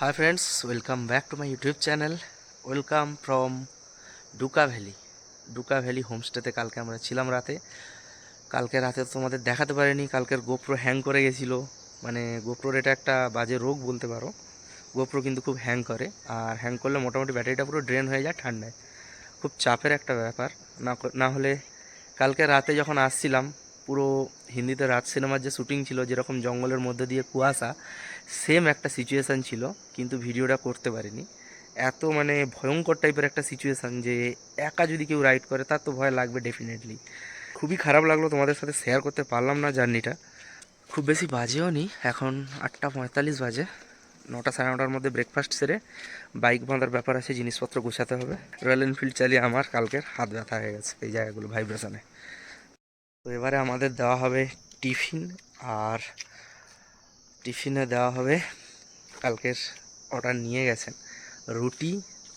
Hi friends welcome back to my YouTube channel welcome from Duka valley Duka valley হোমস্টেতে কালকে আমরা ছিলাম রাতে। কালকে রাতে তোমাদের দেখাতে পারিনি, কালকের গোপ্রো হ্যাং করে গেছিল। মানে গোপ্রোর এটা একটা বাজে রোগ বলতে পারো। গোপ্রো কিন্তু খুব হ্যাং করে, আর হ্যাং করলে মোটামুটি ব্যাটারিটা পুরো ড্রেন হয়ে যায় ঠান্ডায়। খুব চাপের একটা ব্যাপার। না না হলে কালকে রাতে যখন আসছিলাম, পুরো হিন্দিতে রাত সিনেমার যে শুটিং ছিল, যেরকম জঙ্গলের মধ্যে দিয়ে কুয়াশা সেম একটা সিচুয়েশান ছিল, কিন্তু ভিডিওটা করতে পারিনি। এত মানে ভয়ঙ্কর টাইপের একটা সিচুয়েশান যে একা যদি কেউ রাইড করে, তার তো ভয় লাগবে ডেফিনেটলি খুবই খারাপ লাগল তোমাদের সাথে শেয়ার করতে পারলাম না জার্নিটা। খুব বেশি বাজেও নি এখন আটটা পঁয়তাল্লিশ বাজে। নটা সাড়ে নটার মধ্যে ব্রেকফাস্ট সেরে বাইক বাঁধার ব্যাপার আছে, জিনিসপত্র গোছাতে হবে। রয়্যাল এনফিল্ড চালিয়ে আমার কালকের হাত ব্যথা হয়ে গেছে এই জায়গাগুলো ভাইব্রেশনে তো এবারে আমাদের দেওয়া হবে টিফিন আর টিফিনে দেওয়া হবে। কালকের অর্ডার নিয়ে গেছেন। রুটি,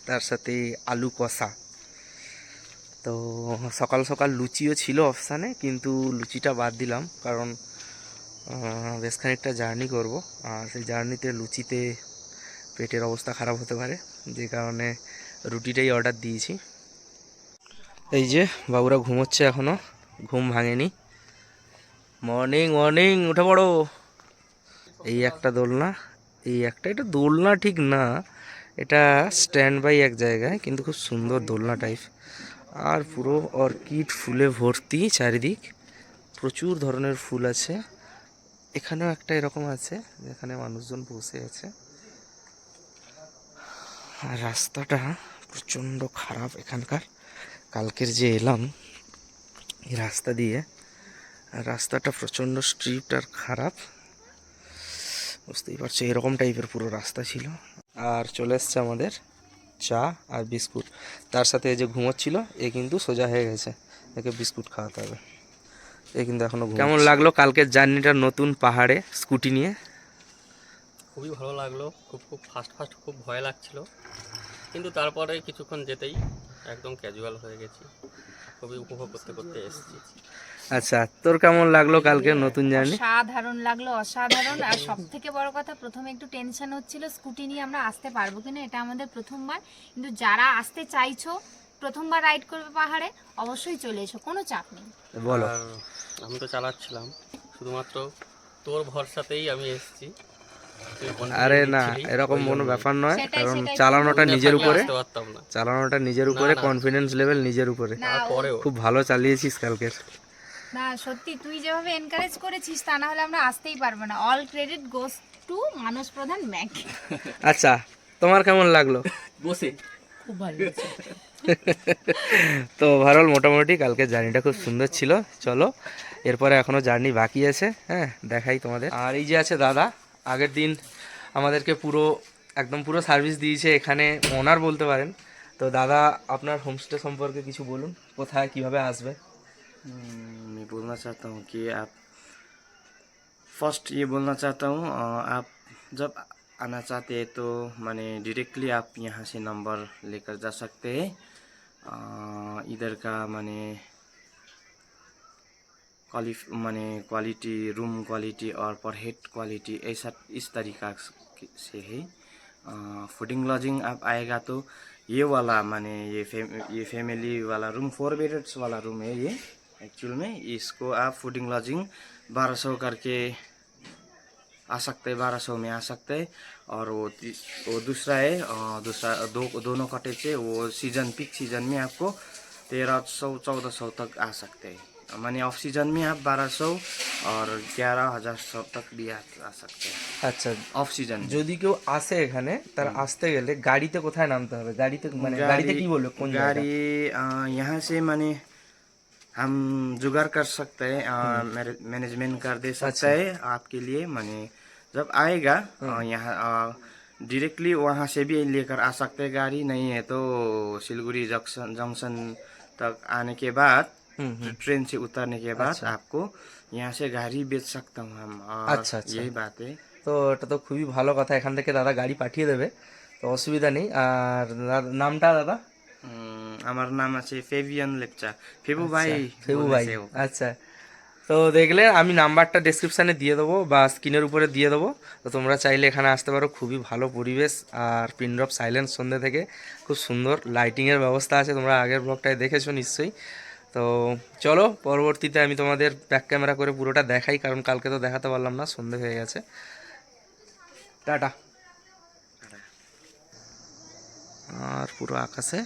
তার সাথে আলু কষা। তো সকাল সকাল লুচিও ছিল অপশানে, কিন্তু লুচিটা বাদ দিলাম কারণ বেশ খানিকটা জার্নি করব। আর সেই জার্নিতে লুচিতে পেটের অবস্থা খারাপ হতে পারে, যে কারণে রুটিটাই অর্ডার দিয়েছি। এই যে বাবুরা ঘুমোচ্ছে এখনও ঘুম ভাঙেনি। মর্নিং মর্নিং উঠে পড়ো। এই একটা দোলনা, এই একটা, এটা দোলনা ঠিক না, এটা স্ট্যান্ড বাই এক জায়গায়, কিন্তু খুব সুন্দর দোলনা টাইপ আর পুরো অর্কিড ফুলে ভর্তি চারিদিক, প্রচুর ধরনের ফুল আছে। এখানেও একটা এরকম আছে, যেখানে মানুষজন বসে আছে। আর রাস্তাটা প্রচণ্ড খারাপ এখানকার। কালকের যে এলাম, এই রাস্তা দিয়ে রাস্তাটা প্রচণ্ড স্ট্রিপ্ট আর খারাপ। বুঝতেই পারছ এরকম টাইপের পুরো রাস্তা ছিল। আর চলে এসছে আমাদের চা আর বিস্কুট। তার সাথে এই যে ঘুমোচ্ছিল এ কিন্তু সোজা হয়ে গেছে। একে বিস্কুট খাওয়াতে হবে। এ কিন্তু এখনও কেমন লাগল কালকের জার্নিটা নতুন পাহাড়ে স্কুটি নিয়ে? খুবই ভালো লাগল। খুব খুব ফাস্ট ফাস্ট খুব ভয় লাগছিল। কিন্তু তারপরে কিছুক্ষণ যেতেই একদম ক্যাজুয়াল হয়ে গেছি। খুবই উপভোগ করতে করতে এসেছি। আচ্ছা তোর কেমন লাগল কালকে নতুন জার্নি? সাধারণ লাগল অসাধারণ। আর সব থেকে বড় কথা প্রথমে একটু টেনশন হচ্ছিল স্কুটি নিয়ে আমরা আসতে পারব কিনা এটা আমাদের প্রথমবার। কিন্তু যারা আসতে চাইছো প্রথমবার রাইড করবে পাহাড়ে অবশ্যই চলে এসো কোনো চাপ নেই। বলো। আমি তো চালাচ্ছিলাম শুধুমাত্র তোর ভরসাতেই আমি এসেছি। আরে না এরকম কোনো ব্যাপার নয় কারণ চালানোটা নিজের উপরে চালানোটা নিজের উপরে কনফিডেন্স লেভেল নিজের উপরে। খুব ভালো চালিয়েছিস কালকের। না সত্যি তুই যেভাবে এনকারেজ করেছিস তা না হলে আমরা আসতেই পারব না। All credit goes to Manas Pradhan Mac আচ্ছা তোমার কেমন লাগল? বসে। খুব ভালো তো ওভারঅল মোটামুটি কালকে জার্নিটা খুব সুন্দর ছিল। চলো এরপরে এখনও জার্নি বাকি আছে হ্যাঁ দেখাই তোমাদের। আর এই যে আছে দাদা আগের দিন আমাদেরকে পুরো একদম পুরো সার্ভিস দিয়েছে এখানে ওনার বলতে পারেন। তো দাদা আপনার হোমস্টে সম্পর্কে কিছু বলুন কোথায় কীভাবে আসবে? मैं बोलना चाहता हूँ कि आप फ़र्स्ट ये बोलना चाहता हूँ आप जब आना चाहते हैं तो मैंने डायरेक्टली आप यहाँ से नंबर लेकर जा सकते हैं। इधर का माने क्वालि माने क्वालिटी रूम क्वालिटी और पर हेड क्वालिटी ऐसा इस तरीका से है। फूडिंग लॉजिंग आप आएगा तो ये वाला माने ये फैम, ये फैमिली वाला रूम फोर बेड्स वाला रूम है ये। एक्चुअल में इसको आप फूडिंग लॉजिंग बारह सौ करके आ सकते हैं बारह सौ में आ सकते हैं और वो ती- वो दूसरा है अ, दूसरा दो दोनों कटेज है वो सीजन पीक सीजन में आपको तेरह सौ चौदह सौ तक आ सकते हैं माने ऑफ सीजन में आप बारह सौ और ग्यारह हजार सौ तक भी आ, आ सकते हैं আচ্ছা ऑफ सीजन में যদি কেউ আসে এখানে তার আসতে গেলে গাড়িতে কোথায় নামতে হবে গাড়িতে মানে গাড়িতে কি বলবে কোন জায়গা गाड़ी अ, यहाँ से माने हम जुगाड़ कर सकते हैं मैनेजमेंट कर दे सकते हैं आपके लिए माने जब आएगा अ, यहाँ डायरेक्टली वहाँ से भी लेकर आ सकते हैं गाड़ी नहीं है तो सिलगुड़ी जंक्शन जंक्शन तक आने के बाद হুম হুম ट्रेन से उतरने के बाद आपको यहाँ से गाड़ी बेच सकता हूँ हम और अच्छा, अच्छा। यही बात है তো এটা তো খুবই ভালো কথা এখান থেকে দাদা গাড়ি পাঠিয়ে দেবে তো অসুবিধা নেই আর দাদা- নামটা দাদা উম, আমার নাম আছে ফেভিয়ান লেপচা ফেবু ভাই ফেবু ভাই আচ্ছা। তো দেখলে আমি নাম্বারটা ডেসক্রিপশানে দিয়ে দেবো বা স্ক্রিনের উপরে দিয়ে দেবো। তো তোমরা চাইলে এখানে আসতে পারো খুবই ভালো পরিবেশ আর পিনড্রপ সাইলেন্স সন্ধ্যে থেকে। খুব সুন্দর লাইটিংয়ের ব্যবস্থা আছে তোমরা আগের ব্লগটায় দেখেছ নিশ্চয়ই। তো চলো পরবর্তীতে আমি তোমাদের ব্যাক ক্যামেরা করে পুরোটা দেখাই কারণ কালকে তো দেখাতে পারলাম না সন্ধে হয়ে গেছে। টাটা। আর পুরো আকাশে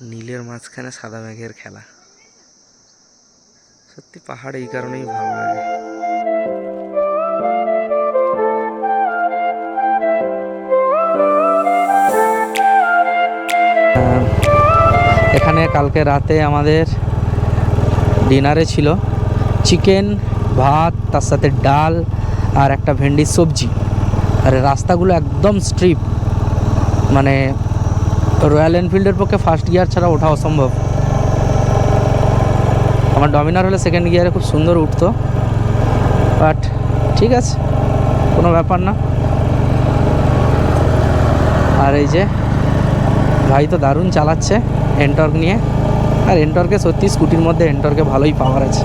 নীলের মাঝখানে সাদা মেঘের খেলা। সত্যি পাহাড় এই কারণেই ভালো লাগে। এখানে কালকে রাতে আমাদের ডিনারে ছিল চিকেন, ভাত, তার সাথে ডাল আর একটা ভেন্ডির সবজি। আর রাস্তাগুলো একদম স্ট্রিপ মানে রয়্যাল এনফিল্ডের পক্ষে ফার্স্ট গিয়ার ছাড়া ওঠা অসম্ভব। আমার ডমিনার হলে সেকেন্ড গিয়ারে খুব সুন্দর উঠতো। বাট ঠিক আছে, কোনো ব্যাপার না। আর এই যে, ভাই তো দারুণ চালাচ্ছে এন্টর্ক নিয়ে। আর এন্টর্কে সত্যি স্কুটির মধ্যে এন্টর্কে ভালোই পাওয়ার আছে।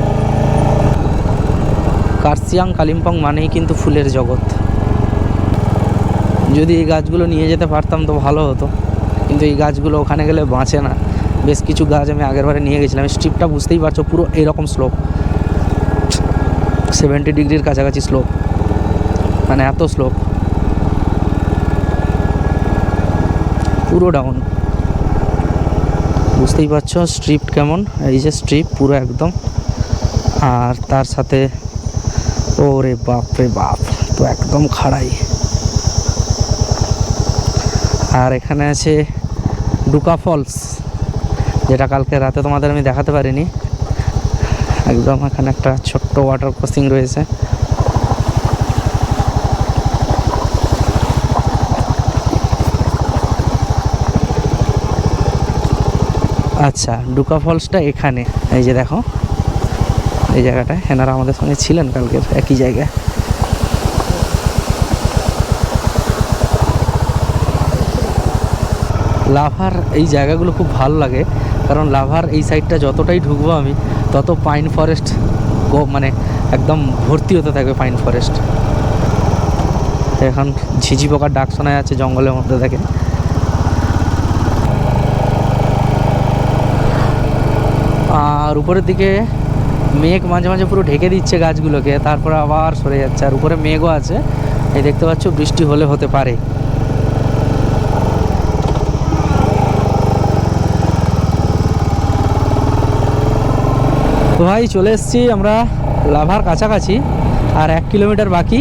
কার্সিয়াং কালিম্পং মানেই কিন্তু ফুলের জগৎ। যদি এই গাছগুলো নিয়ে যেতে পারতাম তো ভালো হতো। কিন্তু এই গাছগুলো ওখানে গেলে বাঁচে না। বেশ কিছু গাছ আমি আগের বারে নিয়ে গেছিলাম। স্ট্রিপটা বুঝতেই পারছ, পুরো এরকম স্লোপ সেভেন্টি ডিগ্রির কাছাকাছি স্লোপ মানে এত স্লোপ পুরো ডাউন বুঝতেই পারছ স্ট্রিপ কেমন? এই যে স্ট্রিপ পুরো একদম। আর তার সাথে ওরে বাপ রে বাপ, তো একদম খাড়াই। আর এখানে আছে ডুকা ফলস, যেটা কালকে রাতে তোমাদের আমি দেখাতে পারিনি। একদম এখানে একটা ছোট্ট ওয়াটার ক্রসিং রয়েছে। আচ্ছা ডুকা ফলসটা এখানে। এই যে দেখো, এই জায়গাটায়। এনারা আমাদের সঙ্গে ছিলেন কালকের, একই জায়গায়। লাভার এই জায়গাগুলো খুব ভালো লাগে, কারণ লাভার এই সাইডটা যতটাই ঢুকবো আমি, তত পাইন ফরেস্ট মানে একদম ভর্তি হতে থাকবে পাইন ফরেস্ট এখন ঝিঝি পোকার ডাক শোনা যাচ্ছে জঙ্গলের মধ্যে থেকে। আর উপরের দিকে মেঘ মাঝে মাঝে পুরো ঢেকে দিচ্ছে গাছগুলোকে, তারপরে আবার সরে যাচ্ছে, আর উপরে মেঘও আছে। এই দেখতে পাচ্ছ বৃষ্টি হলে হতে পারে। তো ভাই চলে এসেছি আমরা লাভার কাছাকাছি, আর এক কিলোমিটার বাকি।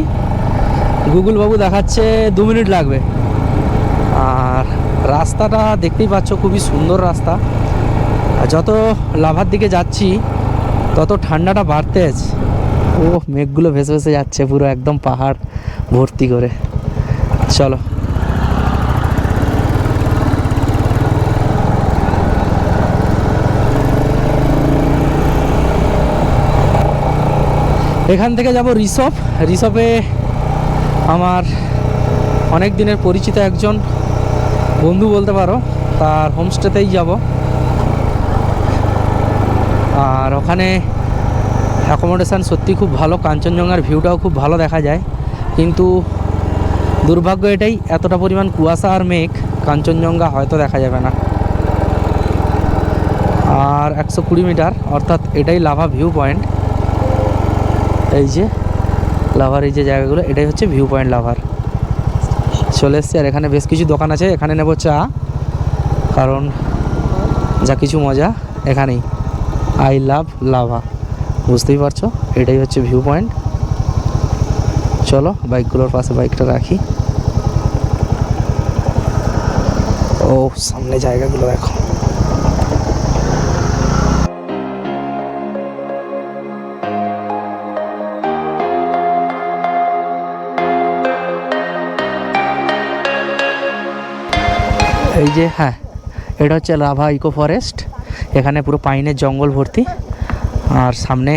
গুগল বাবু দেখাচ্ছে দু মিনিট লাগবে। আর রাস্তাটা দেখতেই পাচ্ছ, খুবই সুন্দর রাস্তা। আর যত লাভার দিকে যাচ্ছি, তত ঠান্ডাটা বাড়তে আছে। ও মেঘগুলো ভেসে ভেসে যাচ্ছে পুরো একদম পাহাড় ভর্তি করে। চলো। এখান থেকে যাব রিসপ রিসপে আমার অনেক দিনের পরিচিত একজন বন্ধু বলতে পারো, তার হোমস্টেতেই যাব। আর ওখানে অ্যাকোমোডেশান সত্যি খুব ভালো, কাঞ্চনজঙ্ঘার ভিউটাও খুব ভালো দেখা যায়। কিন্তু দুর্ভাগ্য এটাই, এতটা পরিমাণ কুয়াশা আর মেঘ, কাঞ্চনজঙ্ঘা হয়তো দেখা যাবে না। আর একশো কুড়ি মিটার, অর্থাৎ এটাই লাভা ভিউ পয়েন্ট এই যে লাভার এই যে জায়গাগুলো, এটাই হচ্ছে ভিউ পয়েন্ট লাভার চলে এসছি, আর এখানে বেশ কিছু দোকান আছে, এখানে নেব চা, কারণ যা কিছু মজা এখানেই। আই লাভ লাভা বুঝতেই পারছ? এটাই হচ্ছে ভিউ পয়েন্ট চলো বাইকগুলোর পাশে বাইকটা রাখি। ও, সামনে জায়গাগুলো দেখো। এই যে হ্যাঁ এটা হচ্ছে লাভা ইকো ফরেস্ট। এখানে পুরো পাইনের জঙ্গল ভর্তি। আর সামনে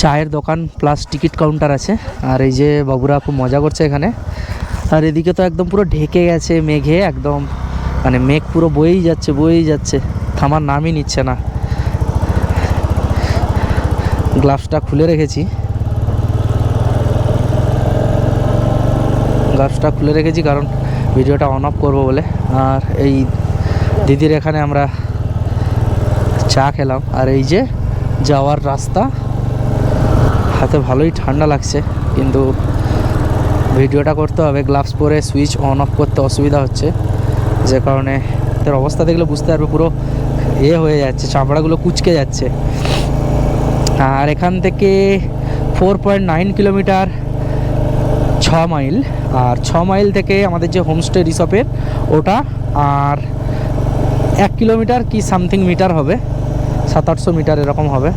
চায়ের দোকান প্লাস টিকিট কাউন্টার আছে। আর এই যে বাবুরা খুব মজা করছে এখানে। আর এদিকে তো একদম পুরো ঢেকে গেছে মেঘে, একদম। মানে মেঘ পুরো বয়েই যাচ্ছে বয়েই যাচ্ছে। থামার নামই নিচ্ছে না। গ্লাভসটা খুলে রেখেছি। গ্লাভসটা খুলে রেখেছি কারণ ভিডিওটা অন অফ করব বলে। আর এই দিদির এখানে আমরা চা খেলাম। আর এই যে যাওয়ার রাস্তা, হাতে ভালোই ঠান্ডা লাগছে, কিন্তু ভিডিওটা করতে হবে। গ্লাভস পরে সুইচ অন অফ করতে অসুবিধা হচ্ছে। যে কারণে এদের অবস্থা দেখলে বুঝতে পারবে পুরো এ হয়ে যাচ্ছে, চামড়াগুলো কুচকে যাচ্ছে। আর এখান থেকে ফোর পয়েন্ট নাইন কিলোমিটার ছ মাইল আর ছ মাইল থেকে আমাদের যে হোমস্টে রিসপের ওটা আর এক কিলোমিটার কি সামথিং মিটার হবে সাত আটশো মিটার এরকম হবে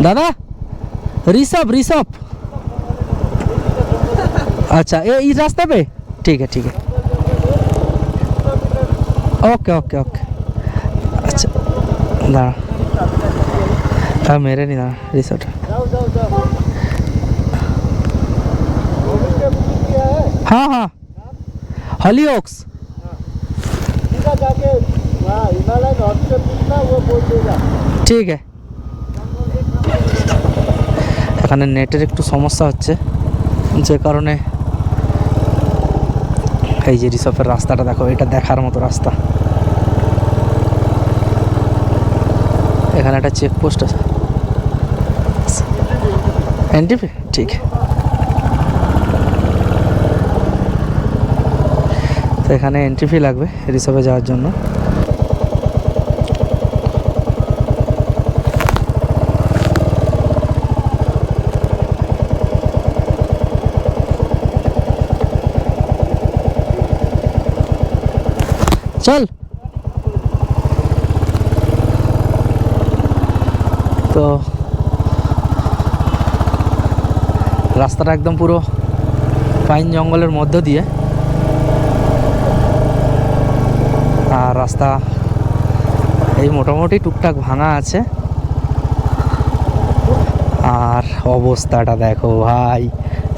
दादा ऋषभ ऋषभ अच्छा ये इस रास्ते पे ठीक है ठीक है ओके ओके ओके अच्छा দাঁড়া তা মেরে নি দাঁড়া রিসোর্ট হ্যাঁ হ্যাঁ। হলিওক্স ঠিক আছে। এখানে নেটের একটু সমস্যা হচ্ছে, যে কারণে এই যে রিসপের রাস্তাটা দেখো, এটা দেখার মতো রাস্তা। এখানে একটা চেকপোস্ট আছে। এনটিপি ঠিক। তো এখানে এন্ট্রি ফি লাগবে রিসপে যাওয়ার জন্য। চল। তো রাস্তাটা একদম পুরো পাইন জঙ্গলের মধ্য দিয়ে। আর রাস্তা এই মোটামুটি টুকটাক ভাঙা আছে। আর অবস্থাটা দেখো ভাই,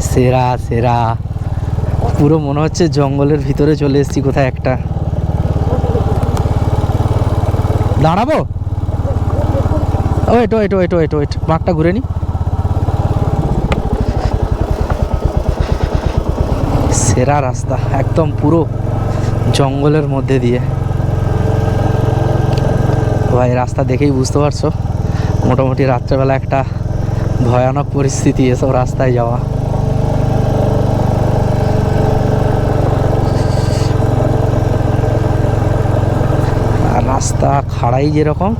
সেরা সেরা। পুরো মনে হচ্ছে জঙ্গলের ভিতরে চলে এসেছি কোথায় একটা। দাঁড়াবো? Wait wait wait wait wait. মাঠটা ঘুরে নি। সেরা রাস্তা, একদম পুরো জঙ্গলের মধ্যে দিয়ে। ভাই, রাস্তা দেখেই বুঝতে পারছ। মোটামুটি রাত্রেবেলা একটা ভয়ানক পরিস্থিতি, এসব রাস্তায় যাওয়া। রাস্তা খাড়াই যেরকম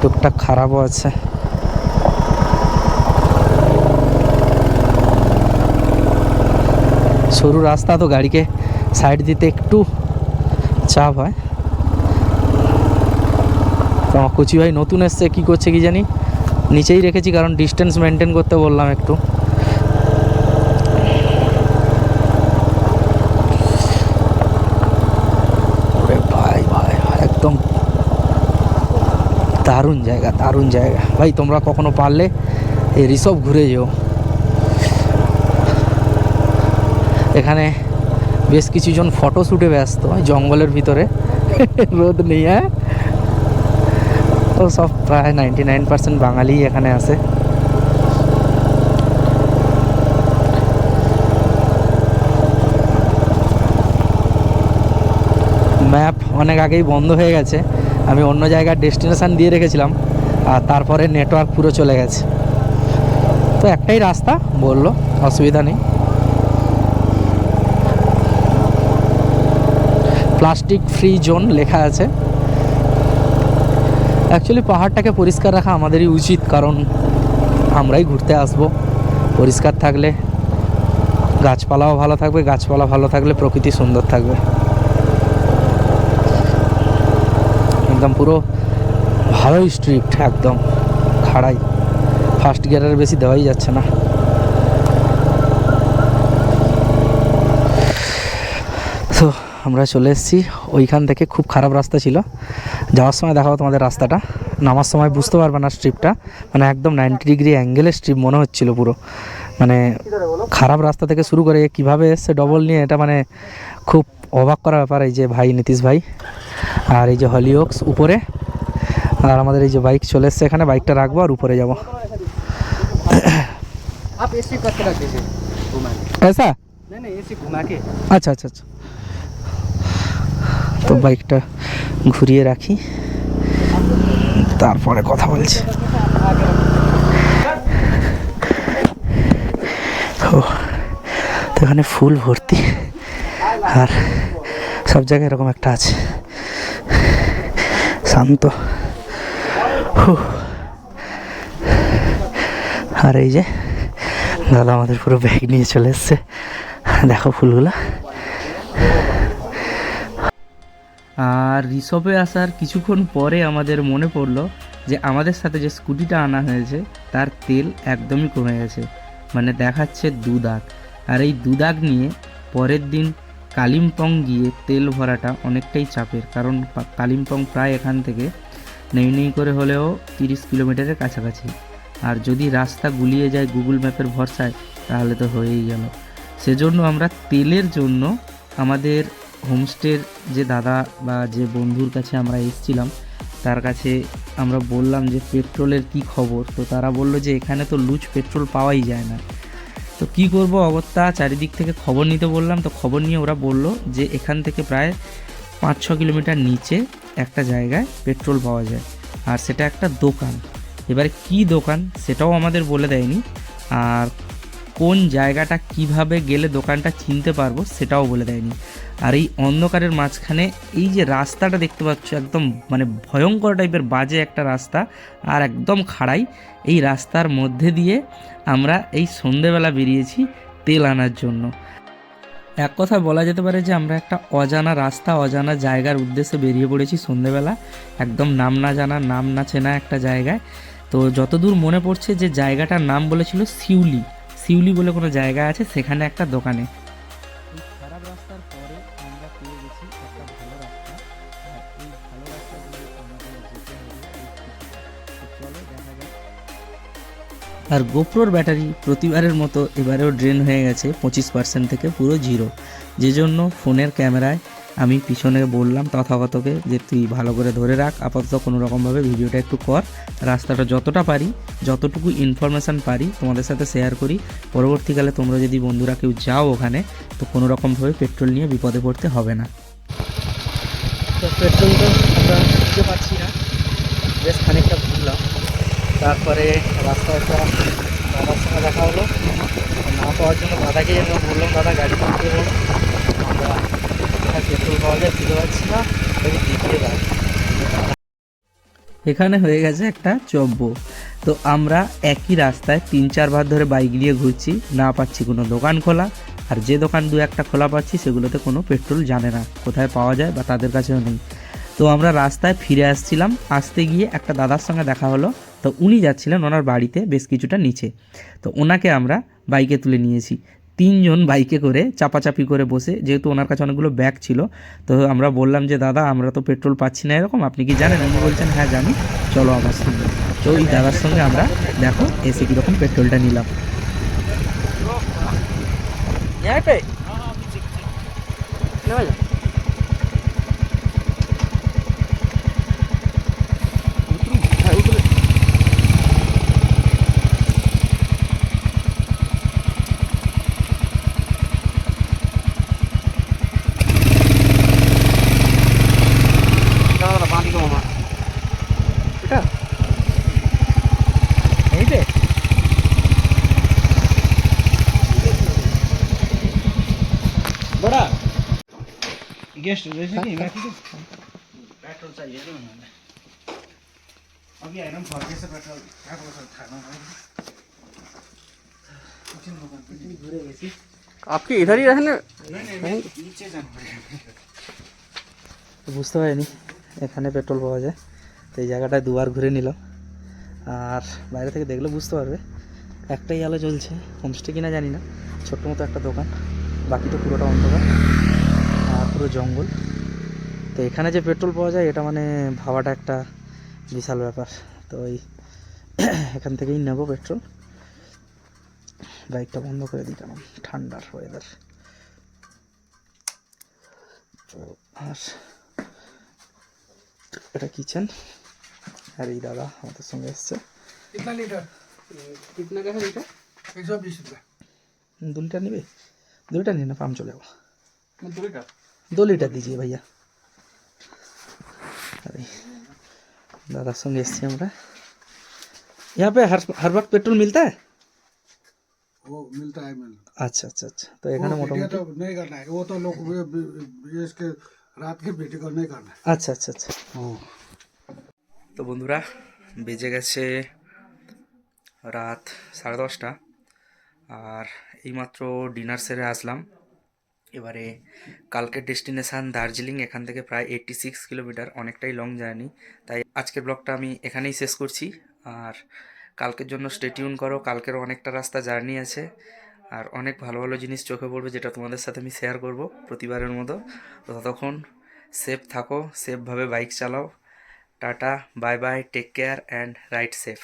টুকটাক খারাপও আছে। সরু রাস্তা তো গাড়িকে সাইড দিতে একটু চাপ হয়। তো কচি ভাই নতুন এসছে, কী করছে কি জানি? নিচেই রেখেছি, কারণ ডিস্টেন্স মেনটেন করতে বললাম একটু ওরে ভাই ভাই ভাই, একদম দারুণ জায়গা দারুণ জায়গা। ভাই, তোমরা কখনো পারলে এই রিসব ঘুরে যেও। এখানে বেশ কিছুজন ফটো শ্যুটে ব্যস্ত জঙ্গলের ভিতরে। রোদ নেই হ্যাঁ? ও সব প্রায় নাইনটি নাইন পার্সেন্ট বাঙালি এখানে আছে। ম্যাপ অনেক আগেই বন্ধ হয়ে গেছে। আমি অন্য জায়গার ডেস্টিনেশন দিয়ে রেখেছিলাম, আর তারপরে নেটওয়ার্ক পুরো চলে গেছে। তো একটাই রাস্তা, বলল, অসুবিধা নেই। প্লাস্টিক ফ্রি জোন লেখা আছে। অ্যাকচুয়ালি পাহাড়টাকে পরিষ্কার রাখা আমাদেরই উচিত, কারণ আমরাই ঘুরতে আসব। পরিষ্কার থাকলে গাছপালাও ভালো থাকবে, গাছপালা ভালো থাকলে প্রকৃতি সুন্দর থাকবে। একদম পুরো ভালোই স্ট্রিক্ট একদম খাড়াই। ফার্স্ট গিয়ারের বেশি দেওয়াই যাচ্ছে না। তো আমরা চলে এসেছি। ওইখান থেকে খুব খারাপ রাস্তা ছিল। যাওয়ার সময় দেখাবো তোমাদের রাস্তাটা। নামার সময় বুঝতে পারবে না স্ট্রিপটা মানে একদম নাইনটি ডিগ্রি অ্যাঙ্গেলের স্ট্রিপ মনে হচ্ছিল পুরো। মানে খারাপ রাস্তা থেকে শুরু করে কীভাবে এসছে ডবল নিয়ে এটা মানে খুব অবাক করার ব্যাপার এই যে ভাই নীতিশ ভাই আর এই যে হলিওক্স উপরে। আর আমাদের এই যে বাইক চলে এসছে এখানে বাইকটা রাখব আর উপরে যাব। আচ্ছা আচ্ছা আচ্ছা তো বাইকটা ঘুরিয়ে রাখি। তারপরে কথা বলছি। তো এখানে ফুল ভর্তি। আর সব জায়গায় এরকম একটা আছে। শান্ত। আর এই যে দাদা আমাদের পুরো ব্যাগ নিয়ে চলে এসছে। দেখো ফুলগুলো। আর রিসপে আসার কিছুক্ষণ পরে আমাদের মনে পড়ল যে আমাদের সাথে যে স্কুটিটা আনা হয়েছে, তার তেল একদমই কমে গেছে। মানে দেখাচ্ছে দু দাগ আর এই দু দাগ নিয়ে পরের দিন কালিম্পং গিয়ে তেল ভরাটা অনেকটাই চাপের, কারণ কালিম্পং প্রায় এখান থেকে নেই নেই করে হলেও তিরিশ কিলোমিটারের কাছাকাছি। আর যদি রাস্তা গুলিয়ে যায় গুগল ম্যাপের ভরসায়, তাহলে তো হয়েই গেল। সেজন্য আমরা তেলের জন্য আমাদের হোমস্টের যে দাদা বা যে বন্ধুর কাছে আমরা এসেছিলাম তার কাছে আমরা বললাম যে পেট্রোলের কি খবর? তো তারা বলল যে এখানে তো লুজ পেট্রোল পাওয়াই যায় না। তো কি করব অবস্থা চারিদিক থেকে খবর নিতে বললাম। তো খবর নিয়ে ওরা বলল যে এখান থেকে প্রায় পাঁচ ছ কিলোমিটার নিচে একটা জায়গায় পেট্রোল পাওয়া যায়। আর সেটা একটা দোকান। এবারে কি দোকান সেটাও আমাদের বলে দেয়নি। আর কোন জায়গাটা কীভাবে গেলে দোকানটা চিনতে পারব সেটাও বলে দেয়নি। আর এই অন্ধকারের মাঝখানে এই যে রাস্তাটা দেখতে পাচ্ছ, একদম মানে ভয়ঙ্কর টাইপের বাজে একটা রাস্তা আর একদম খাড়াই। এই রাস্তার মধ্যে দিয়ে আমরা এই সন্ধেবেলা বেরিয়েছি তেল আনার জন্য। এক কথা বলা যেতে পারে যে আমরা একটা অজানা রাস্তা, অজানা জায়গার উদ্দেশ্যে বেরিয়ে পড়েছি সন্ধেবেলা। একদম নাম না জানা, নাম না চেনা একটা জায়গায়। তো যতদূর মনে পড়ছে যে জায়গাটার নাম বলেছিল শিউলি। শিউলি বলে কোনো জায়গা আছে, সেখানে একটা দোকানে। আর গোপ্রোর ব্যাটারি প্রতিবারের মতো এবারেও ড্রেন হয়ে গেছে পঁচিশ পার্সেন্ট থেকে পুরো জিরো। যে জন্য ফোনের ক্যামেরায় আমি পিছনে বললাম তথাগতকে যে, তুই ভালো করে ধরে রাখ, আপাতত কোনো রকমভাবে ভিডিওটা একটু কর। রাস্তাটা যতটা পারি, যতটুকু ইনফরমেশান পারি তোমাদের সাথে শেয়ার করি। পরবর্তীকালে তোমরা যদি বন্ধুরা কেউ যাও ওখানে, তো কোনো রকমভাবে পেট্রোল নিয়ে বিপদে পড়তে হবে না। তো পেট্রোলটা আমরা বুঝতে পারছি না, বেশ খানিকটা ঘুরলাম তারপরে রাস্তায় একটা দাদার সঙ্গে দেখা হলো। না পাওয়ার জন্য দাদাকে আমরা বললাম, দাদা, গাড়ি পাঠিয়ে বলো আমরা কোথায় পেট্রোল পাওয়া যায়, বুঝতে পারছি না। ওই দেখিয়ে এখানে হয়ে গেছে একটা চব্য তো আমরা একই রাস্তায় তিন চারবার ধরে বাইক নিয়ে ঘুরছি। না পাচ্ছি কোনো দোকান খোলা। আর যে দোকান দু একটা খোলা পাচ্ছি, সেগুলোতে কোনো পেট্রোল জানে না। কোথায় পাওয়া যায় বা তাদের কাছেও নেই। তো আমরা রাস্তায় ফিরে আসছিলাম। আসতে গিয়ে একটা দাদার সঙ্গে দেখা হলো। তো উনি যাচ্ছিলেন ওনার বাড়িতে বেশ কিছুটা নিচে। তো ওনাকে আমরা বাইকে তুলে নিয়েছি। তিনজন বাইকে করে চাপাচাপি করে বসে যেহেতু ওনার কাছে অনেকগুলো ব্যাগ ছিল তো আমরা বললাম যে দাদা আমরা তো পেট্রোল পাচ্ছি না এরকম আপনি কি জানেন? উনি বলছেন হ্যাঁ জানি। চলো আমার সঙ্গে। তো ওই দাদার সঙ্গে আমরা দেখো এসে কীরকম পেট্রোলটা নিলাম। এইতে गेस्ट जैसे नहीं मैं पेट्रोल चाहिए तो मैंने अभी आया ना भाग्य से पेट्रोल क्या बोल सकता है ना घूरे गई আপনি ইধারই রাখেন नीचे जाना पड़ेगा তো বুঝতে পারিনি এখানে পেট্রোল পাওয়া যায় তো এই জায়গাটায় দুবার ঘুরে নিলাম আর বাইরে থেকে দেখলে বুঝতে পারবে একটাই আলো জ্বলছে হোমস্টে কিনা জানি না ছোট্ট মতো একটা দোকান বাকি তো পুরোটা অন্ধকার আর পুরো জঙ্গল। তো এখানে যে পেট্রোল পাওয়া যায় এটা মানে ভাবাটা একটা বিশাল ব্যাপার। তো ওই এখান থেকেই নেব পেট্রোল। বাইকটা বন্ধ করে দিই কেন ঠান্ডার ওয়েদার আর এটা কিচেন আর এই দাদা আমাদের সঙ্গে এসছে। দু লিটার নিবে? দু লিটার নিয়ে না পাম্প চলে যাব। দু লিটার दो लीटर दीजिए भैया अभी दादा संगे इससे हमारा यहाँ पे हर हर वक्त पेट्रोल मिलता है वो मिलता है मिलता अच्छा अच्छा अच्छा तो एखाने मोटामोटी तो नहीं करना है वो तो लोग इसके রাত কে বেটে করনে করনা আচ্ছা আচ্ছা আচ্ছা ও তো বন্ধুরা বেজে গেছে রাত সাড়ে দশটা আর এইমাত্র ডিনার সেরে আসলাম এবারে কালকের ডেস্টিনেশান দার্জিলিং, এখান থেকে প্রায় এইট্টি সিক্স কিলোমিটার, অনেকটাই লং জার্নি তাই আজকের ব্লগটা আমি এখানেই শেষ করছি। আর কালকের জন্য স্টেটিউন করো, কালকেরও অনেকটা রাস্তা জার্নি আছে। আর অনেক ভালো ভালো জিনিস চোখে পড়বে যেটা তোমাদের সাথে আমি শেয়ার করব প্রতিবারের মতো। তো ততক্ষণ সেফ থাকো সেফভাবে বাইক চালাও। Tata bye bye take care and ride safe